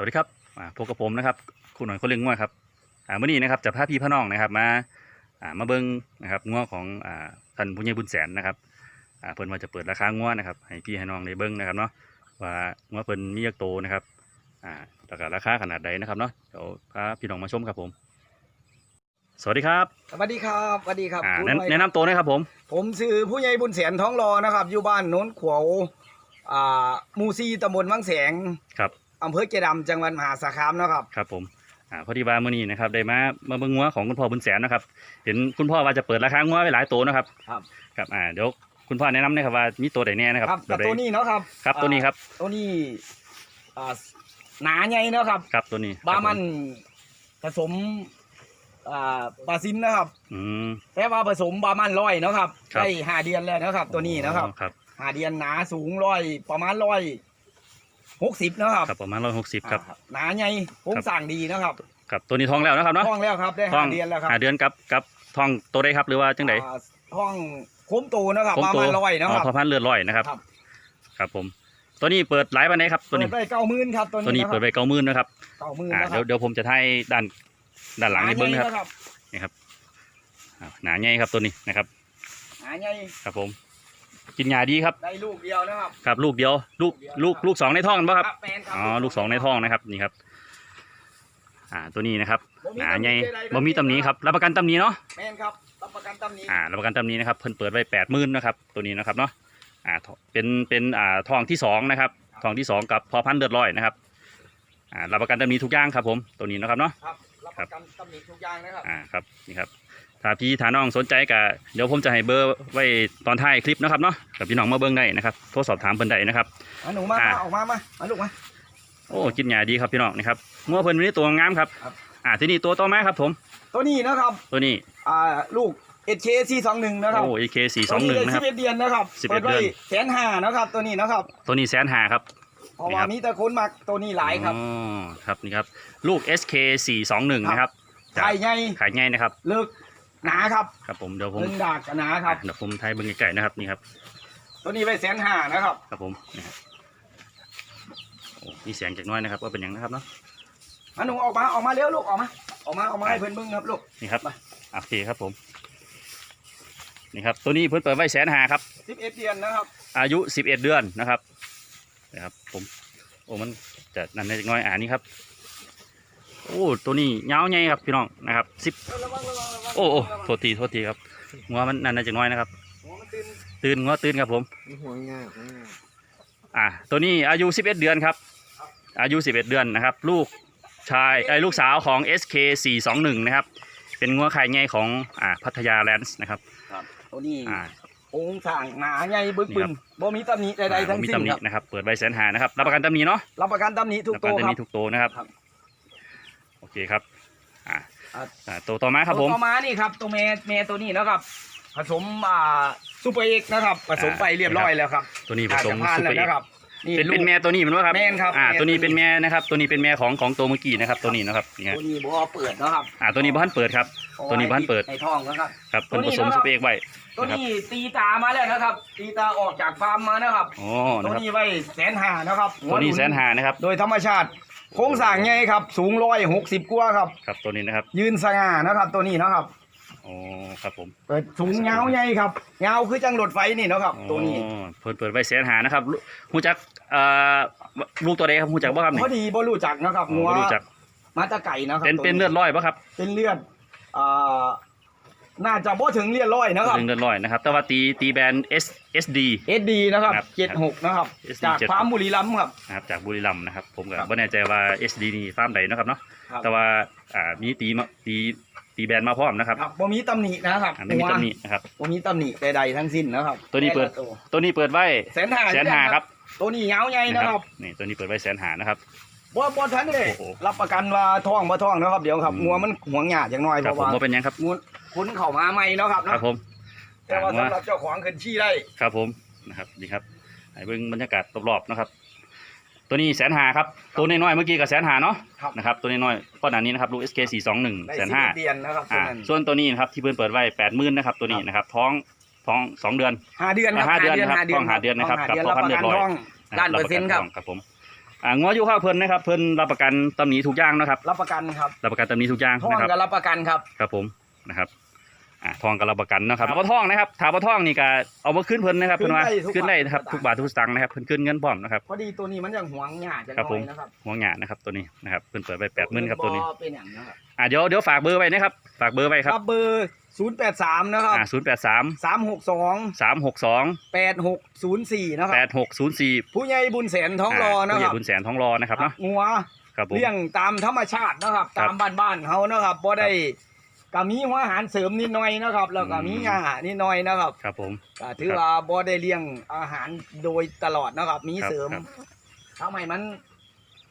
สวัสดีครับอ่าพบกับผมนะครับคุณหน่อยคนเลี้ยงงัวครับอ่ามื่อนี้นะครับจะพาพี่พน้องนะครับมาอ่ามาเบิ้งนะครับงัวของอ่าท่านผู้ใหญ่บุญแสนนะครับอ่าเพิ่นว่าจะเปิดราคางัวนะครับ ให้พี่ให้น้องได้เบิ้งนะครับเนาะว่างัวเพิ่นมียักโตนะครับอ่าแล้วก็ราคาขนาดใดนะครับเนาะเดี๋ยวพาพี่น้องมาชมครับผม สวัสดีครับสวัสดีครับสวัสดีครับอ่าคุณแนะไว้แนะนำตัวหนะครับผม ผมชื่อผู้ใหญ่บุญแสนท้องรอนะครับ อยู่บ้านโน้นขวาวอ่าหมูซีตำบลวังแสงครับ อำเภอเกดำจังหวัดมหาสารคามนะครับ ครับผมอ่าพอดีว่ามื่อนี้นะครับได้มามาเบิ้งงัวของคุณพ่อบุญแสนนะครับ เห็นคุณพ่อว่าจะเปิดราคางัวไปหลายตัวนะครับครับ ครับอ่าเดี๋ยวคุณพ่อแนะนำหนะครับว่ามีตัวไหนแน่นะครับครับแบกับบใดตัวนี้เนาะครับครับตัวนี้ครับอ่าตัวนี้อ่าหนาใหญ่เนาะครับ ครับตัวนี้บามันผสมอ่าบาซินนะครับ อืม แต่ว่าผสมบามันร้อยเนาะครับครับ ได้ห้าเดือนแล้วนะครับ ตัวนี้นะครับอ๋อครับ ห้าเดือนหนาสูงร้อยประมาณร้อย หกสิบนะครับครับประมาณร้อยหกสิบครับ อ่าหนาใหญ่โครงสร้างดีนะครับครับตัวนี้ทองแล้วนะครับเนาะท้องแล้วครับได้ท้อห้างเดือนแล้วครับหาเดือนกับกับทองตัวใดครับหรือว่าจังไดอ่าท้องโค้มโตนะครับผมประตัวมาณร้อยนะอ๋คอรับ พอพันเลือดร้อยนะครับ ครับ ครับผม ตัวนี้เปิดหลายปันไหนครับ ตัวเปินี้ดได้เก้าหมื่นครับตัวตัวนี้นี้เปิดไปเก้าหมื่นนะครับเก้าหมื่นอ่านะคเดี๋รัยวเดี๋ยวผมจะให้ด้านด้านหลังในเบิ้งนะครับหาใหญ่อ่าหนาใหญ่ครับตัวนี้นะครับหาใหญ่ครับผม กินยาดีครับ ได้ลูกเดียวนะครับ ครับ ลูกเดียว ลูกลูกลูกสองในท้องกันปะครับ แมนครับอ๋อ ลูกสองในท้องนะครับ นี่ครับ อ่า ตัวนี้นะครับบ่มีหนาใหญ่ตำใดๆบ่มีตำหนี้ครับ รับประกันตำหนี้เนาะ แมนครับ รับประกันตำหนี้อ่า รับประกันตำหนี้นะครับ เพิ่นเปิดไว้แปดหมื่นนะครับ ตัวนี้นะครับเนาะ อ่าทเป็น เป็น อ่าทองที่สองนะครับทองที่สองกับพอพันเดือดร้อยนะครับ อ่า รับประกันตำหนี้ทุกอย่างครับผม ตัวนี้นะครับเนาะ ครับ รับประกันตำหนี้ทุกอย่างนะครับ อ่า ครับ นี่ครับ ถ้าพี่ถ้าน้องสนใจก็เดี๋ยวผมจะให้เบอร์ไว้ตอนท้ายคลิปนะครับเนาะกับพี่น้องมาเบิ่งได้นะครับโทรสอบถามเพิ่นได้นะครับมาหนูมาอ่ามาออกมามามาลูกมา โอ้กินหยาดีครับพี่น้องนี่ครับงัวเพิ่นวันนี้ตัวงามครับครับ อ่าที่นี่ตัวต่อมาครับผมตัวนี้นะครับตัวนี้อ่าลูกเอชเคซีสองหนึ่งนะครับโอ้ AK สี่สองหนึ่งนะครับสิบเอ็ดเดือนนะครับ11ปิไว้เดือน แสนห้านะครับ ตัวนี้นะครับตัวนี้แสนหาครับ เพราะนี่ว่าครับ มีแต่คนมักตัวนี้หลายครับ อ๋อครับนี่ครับลูก SK สี่สองหนึ่งนะครับจากไข่ใหญ่ขายง่ายนะครับ เลิก หนาครับครับผมเดี๋ยวผมเลิงดากกับหนาครับเดี๋ยวผมไทยเบิ่งไก่นะครับนี่ครับ ตัวนี้ไว้แสนห้านะครับ ครับผมนี่ครับโอ้มีเสียงจากน้อยนะครับว่าเป็นหยังนะครับเนาะมาหนูออกมาออกมาเร็วลูกออกมา ออกมาออกมาให้เพื่อนเบิ่งครับลูกนี่ครับโอเคครับผมนี่ครับตัวนี้เพิ่นเปิดไว้แสนหาครับสิบเอ็ดเดือนนะครับ อายุ11เดือนนะครับนะครับผมโอ้มันจะนั่นได้จักหน้อยอ่านี่ครับ โอ้ตัวนี้ยาวใหญ่ครับพี่น้องนะครับสิบระวังระวังระวังโอ้โอ้โทษทีโทษทีครับงัวมันนั่นได้จักหน้อยนะครับหัวมันตื่นตื่นงัวตื่นครับผมหัวง่ายหัวง่ายอ่าตัวนี้อายุ 11 เดือนครับ อายุ 11 เดือนนะครับ ลูกชายไอ้ยลูกสาวของ SK 421นะครับ เป็นงัวไข่ใหญ่ของอ่าพัทยาแลนด์นะครับตัวนี้อ่าองค์สร้างหนาใหญ่บึกบึนี่นครับบ่มีตำหนิใดๆทั้งมีสิ้นตำหนิครับนะครับ เปิดใบแสนหานะครับ รับประกันตำหนิเนาะ รับประกันตำหนิทุกรับปตัระวกันตำหครันิบทุกตัวนะครับครับโอ เคครับอ่าอะอ่าตัวต่อมาครับผม ตัวต่อมานี่ครับตัวเมเมตัวนี้นะครับ ผสมอ่าซูเปอร์เอกนะครับ ผสมไปเรียบร้อยแล้วครับตัวนี้ผสมอาจจะผ่านซุปแล้เปอร์เอกวนะครับนี่เป็นลูเป็นกแม่ตัวนี้มันว่าครับแม่นครับอ่าแม่ตัวนี้ตัวนี้เป็นแม่นะครับ ตัวนี้เป็นแม่ของของตัวเมื่อกี้นะครับ ตัวนี้นะครับนี่ฮะตัวนี้บ่เปิดนะครับอ่าตัวนี้บ้านเปิดครับ ตัวนี้บ้านเปิดในท้องนะครับครับเป็นตัวผนี้สมนะครับซุปเปอร์เอกไว้ตัวนี้ตีตามาแล้วนะครับ ตีตาออกจากฟาร์มมานะครับอ๋อตันะวครับนี้ไว้แสนห้านะครับตัวนี้หัหแสนหานะครับ โดยธรรมชาติ โครงสร้างไงครับ สูงร้อยหกสิบกว่าครับ ครับตัวนี้นะครับยืนสง่านะครับ ตัวนี้นะครับอ๋อครับผมเปิดสูงเงาใหญ่ครับเงาคือจังรถไฟนี่เนาะครับ ตัวนี้อ๋อเปิดเปิดไว้แสนหานะครับลูหูจักเอ่อลูกตัวใดครับหูจักบ่ครับนี่พอดีบ่รู้จักนะครับอ๋งัอวบ่รู้จักมาตะไก่นะครับเป็นตัวเป็นเลือดร้อยป่ะครับ เป็นเลือดอ่า น่าจะบ่ถึงเลือดร้อยนะครับเป็นเลือดร้อยนะครับ แต่ว่าตีตีแบรนด์ S SD SD นะครับครับเจ็ดหกนะครับ SD จาก76ฟาร์มบุรีรัมย์ครับนะครับ จากบุรีรัมย์นะครับ ผมก็ครับไม่แน่ใจว่า SD นี่ฟาร์มใดนะครับเนาะครับแต่ว่าอ่ามีตีมาตีตีแบรนด์มาพร้อมนะครับครับบ่มีตำหนินะครับอ่าไม่มีตำหนินะครับบ่มีตำหนิใดๆทั้งสิ้นนะครับ ตัวนี้เปิดแต่ละตัวนี้เปิดไว้แสนห้าแสนหาครับ ตัวนี้เงาใหญ่นะครับนี่ตัวนี้เปิดไว้แสนหานะครับบ่บ่ทันเลยโอ้โหรับประกันว่าท้องบ่ท้องนะครับ เดี๋ยวครับอืมงัวมันห่วงหยาดอย่างน้อยคเพรับราะผมว่าว่าเป็นหยังครับ งูคุ้นเข้ามาใหม่เนาะครับคเนาะรับผมแต่ว่าอ่าสำหรับเจ้าของขึ้นชี้ได้ครับผมนะครับนี่ครับให้เบิ่งบรรยากาศรอบๆนะครับ ตัวนี้แสนหาครับ ตัวน้อยๆเมื่อกี้กับแสนหาเนาะครับนะครับ ตัวน้อยๆก้อนหนานี้นะครับลูก SK 4 2 1ได้แสนสิบห้าเดือนนะครับตัวอ่านั้นส่วนตัวนี้นะครับที่เพิ่นเปิดไว้แปดหมื่นนะครับตัวนี้นะครับท้องท้องสองเดือน ห้าเดือนครับห้าเดือนนะครับท้องห้าเดือนนะครับท้องห้าเดือนกัรับบพ่อพันประเรียกันบร้อย ท้องนะล้านเปอร์เซ็นต์ครับ ครับผมอ่างออยู่ข้าวเพิ่นนะครับเพิ่นรับประกันตำหนิทุกอย่างนะครับ รับประกันครับรับประกันตำหนิทุกอย่างท่องนะครับก็รับประกันครับครับผม นะครับอ่าทองกับรับประกันนะครับเอาท่องนะครับถามว่าท่องนี่ก็เอามาขึ้นเพิ่นนะครับเพิ่นว่าขึ้นได้นะครับทุกบาททุกสตางค์นะครับเพิ่นขึ้นเงินพร้อมนะครับ พอดีตัวนี้มันยังหวงหยาจะครับน้ผอมยนะครับหัวหงานะครับตัวนี้นะครับเพิ่นเปิดไปแปดหมื่นครับตัวนี้เป็นอย่างนะครับอ่าเดี๋ยวเดี๋ยวฝากเบอร์ไว้นะครับฝากเบอร์ไว้ครับครับเบอร์ศูนย์แปดสามนะครับอ่าศูนย์แปดสามสามหกสองสามหกสองแปดหกศูนย์สี่นะคแปรับดหกศูนย์สี่ผู้ใหญ่บุญแสนท้องรอนะผู้คใหญ่รับบุญแสนท้องรอนะครับเนาะงัวครับผม เลี้ยงตามธรรมชาตินะครับ ครับ ตามบ้านบ้านๆเขานะครับบ่ได้ ก็มีหัวอาหารเสริมนิดหน่อยนะครับ แล้วก็อืมมีอาหารนิดหน่อยนะครับครับผม ก็ถือว่าบ่ได้เลี้ยงอาหารโดยตลอดนะครับ มีครับเสริมครับ ทำไมมัน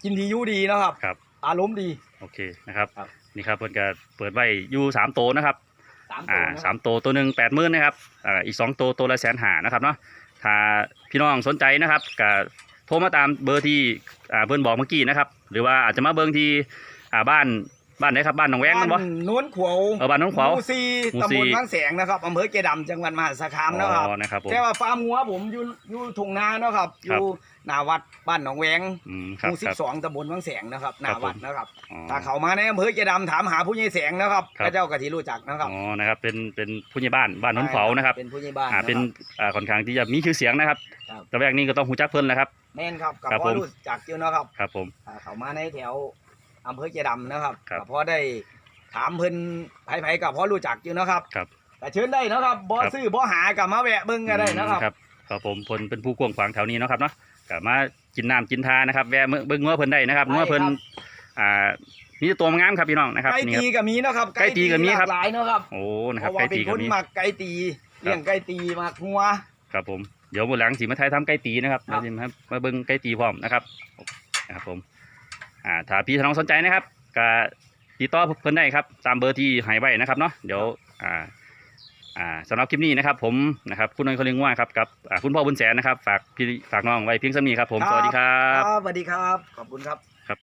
กินดีอยู่ดีนะครับ ครับอารมณ์ดี โอเคนะครับครับ นี่ครับเพิ่นก็เปิดไว้อยู่สามโตวนะครับสามตัอ่าวนะคสารับมโตวตัวหนึ่งแปดหมื่นนะครับอ่าอีกสองโตวตัวละแสนหานะครับเนาะถ้าพี่น้องสนใจนะครับก็โทรมาตามเบอร์ที่อ่าเพิ่นบอกเมื่อกี้นะครับ หรือว่าอาจจะมาเบิ่งที่อ่าบ้าน บ้านไหนครับบ้านหนองแวงนั่นบ่บ้านโน้นขวาวเออบ้านโน้นขวาว หมู่ซีหมู่ตำซีบลบางแสงนะครับอำเภอเกดำจังหวัดมหาสารคามนะครับ อ๋อนะครับผม แต่ว่าฟาร์มงัวผมอยู่อยู่ทุ่งนาเนาะครับอครับ ยู่หนาวัดบ้านหนองแวงอืมคหรับมู่สิครับ บสองตำบลบางแสงนะครับหนาวัดนะครับ อ๋อ ถ้าเขามาในอำเภอเกดำถามหาผู้ใหญ่แสงนะครับครับ พระเจ้ากะทิรู้จักนะครับอ๋อนะครับเป็นเป็นผู้ใหญ่บ้านบ้านโน้นเขานะครับเป็นผู้ใหญ่บ้านอ่านะเป็นครับ อ่าค่อนข้างที่จะมีชื่อเสียงนะครับครับแต่แรกนี้ก็ต้องหูจักเพิ่นแหละครับ แม่นครับกับครับพ่อผม รู้จักอยู่นะครับครับผม ถ้าเขามาในแถว อำเภอเกดำนะครับครับก็พอได้ถามเพิ่นไผๆกับพ่อรู้จักอยู่นะครับครับแต่เชิญได้นะครับบ่ครับ ซื้อบ่หากับมาแวะเบิ่งก็ได้นะครับครับ ครับผมเพิ่นเป็นผู้กว้างขวางแถวนี้เนาะครับเนาะก็มากินน้ำกินทานะครับแวะเบิ่งเบิ่งงัวเพิ่นได้นะครับได้งัวเพิ่นครับ อ่ามีแต่ตัวงามครับพี่น้องนะครับไก่นี่คตีรับ ก็มีนะครับไก่ตีก็มีครับ หลากหลายเนาะครับโอ้นะเพครับราะว่าไก่เป็นตีคก็นมี มักไก่ตีเลี้ยงไก่ตีมักงัว ครับผมเดี๋ยววันหลังสิมาไทยทำไก่ตีนะครับครับมาสิมามาเบิ่งไก่ตีพร้อมนะครับนะครับผม อ่าถ้าพี่น้องสนใจนะครับก็ติดต่อเพิ่นได้ครับ ตามเบอร์ที่ให้ไว้นะครับเนาะเดี๋ยวอ่าอ่าสำหรับคลิปนี้นะครับ ผมนะครับคุณนายคนเลี้ยงว่าครับกับอ่าคุณพ่อบุญแสนนะครับ ฝากพี่ฝากน้องไว้เพียงสำนีครับผมสวัสดีครับ ครับสวัสดีครับ ขอบคุณครับ